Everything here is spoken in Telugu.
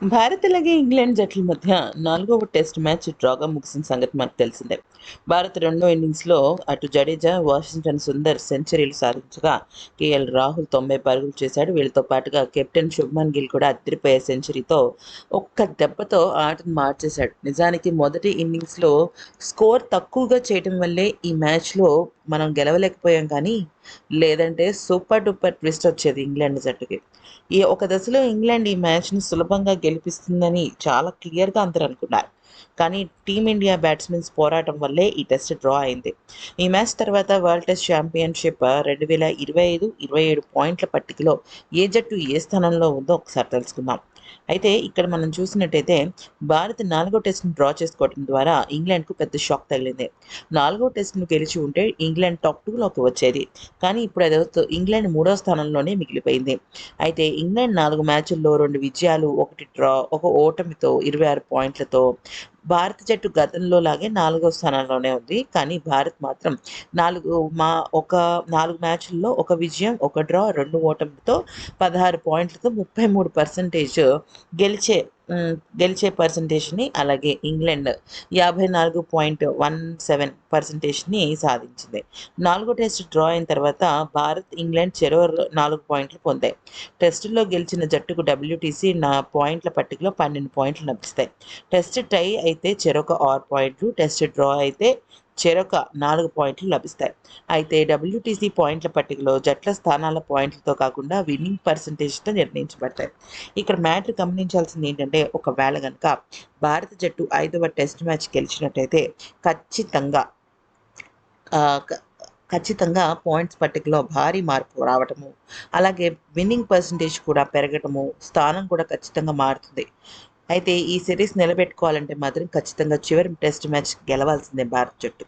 భారత్ అలాగే ఇంగ్లాండ్ జట్ల మధ్య నాలుగవ టెస్ట్ మ్యాచ్ డ్రాగా ముగిసిన సంగతి మనకు తెలిసిందే. భారత్ రెండో ఇన్నింగ్స్లో అటు జడేజా వాషింగ్టన్ సుందర్ సెంచరీలు సాధించగా కేఎల్ రాహుల్ తొంభై పరుగులు చేశాడు. వీళ్ళతో పాటుగా కెప్టెన్ శుభ్మన్ గిల్ కూడా అద్దరిపోయే సెంచరీతో ఒక్క దెబ్బతో ఆటను మార్చేశాడు. నిజానికి మొదటి ఇన్నింగ్స్లో స్కోర్ తక్కువగా చేయడం వల్లే ఈ మ్యాచ్లో మనం గెలవలేకపోయాం కానీ లేదంటే సూపర్ డూపర్ ట్విస్ట్ వచ్చేది ఇంగ్లాండ్ జట్టుకి. ఈ ఒక దశలో ఇంగ్లాండ్ ఈ మ్యాచ్ని సులభంగా గెలిపిస్తుందని చాలా క్లియర్గా అందరూ అనుకున్నారు. కానీ టీమిండియా బ్యాట్స్మెన్స్ పోరాటం వల్లే ఈ టెస్ట్ డ్రా అయింది. ఈ మ్యాచ్ తర్వాత వరల్డ్ టెస్ట్ ఛాంపియన్షిప్ రెండు వేల ఇరవై ఐదు ఇరవై ఏడు పాయింట్ల పట్టికలో ఏ జట్టు ఏ స్థానంలో ఉందో ఒకసారి తెలుసుకుందాం. అయితే ఇక్కడ మనం చూసినట్టయితే భారత్ నాలుగో టెస్ట్ని డ్రా చేసుకోవడం ద్వారా ఇంగ్లాండ్కు పెద్ద షాక్ తగిలింది. నాలుగో టెస్ట్ను గెలిచి ఉంటే ఇంగ్లాండ్ టాప్ టూలోకి వచ్చేది. కానీ ఇప్పుడు అదో ఇంగ్లాండ్ మూడో స్థానంలోనే మిగిలిపోయింది. అయితే ఇంగ్లాండ్ నాలుగు మ్యాచ్ల్లో రెండు విజయాలు ఒకటి డ్రా ఒక ఓటమితో ఇరవై ఆరు పాయింట్లతో భారత జట్టు గతంలో లాగే నాలుగో స్థానంలోనే ఉంది. కానీ భారత్ మాత్రం నాలుగు మా ఒక నాలుగు మ్యాచ్ల్లో ఒక విజయం ఒక డ్రా రెండు ఓటమితో పదహారు పాయింట్లతో ముప్పై మూడు పర్సెంటేజ్ గెలిచే గెలిచే పర్సంటేజ్ని అలాగే ఇంగ్లాండ్ యాభై నాలుగు పాయింట్ వన్ సెవెన్ పర్సంటేజ్ని సాధించింది. నాలుగో టెస్ట్ డ్రా అయిన తర్వాత భారత్ ఇంగ్లాండ్ చెరో నాలుగు పాయింట్లు పొందాయి. టెస్టుల్లో గెలిచిన జట్టుకు డబ్ల్యూటీసీ నా పాయింట్ల పట్టికలో పన్నెండు పాయింట్లు లభిస్తాయి. టెస్ట్ టై అయితే చెరొక ఆరు పాయింట్లు టెస్ట్ డ్రా అయితే చెరొక నాలుగు పాయింట్లు లభిస్తాయి. అయితే డబ్ల్యూటీసీ పాయింట్ల పట్టికలో జట్ల స్థానాల పాయింట్లతో కాకుండా విన్నింగ్ పర్సంటేజ్తో నిర్ణయించబడతాయి. ఇక్కడ మ్యాటర్ గమనించాల్సింది ఏంటంటే ఒకవేళ కనుక భారత జట్టు ఐదవ టెస్ట్ మ్యాచ్ గెలిచినట్టయితే ఖచ్చితంగా ఖచ్చితంగా పాయింట్స్ పట్టికలో భారీ మార్పు రావటము అలాగే విన్నింగ్ పర్సంటేజ్ కూడా పెరగటము స్థానం కూడా ఖచ్చితంగా మారుతుంది. అయితే ఈ సిరీస్ నిలబెట్టుకోవాలంటే మాత్రం ఖచ్చితంగా చివరి టెస్ట్ మ్యాచ్ గెలవాల్సిందే భారత్ జట్టు.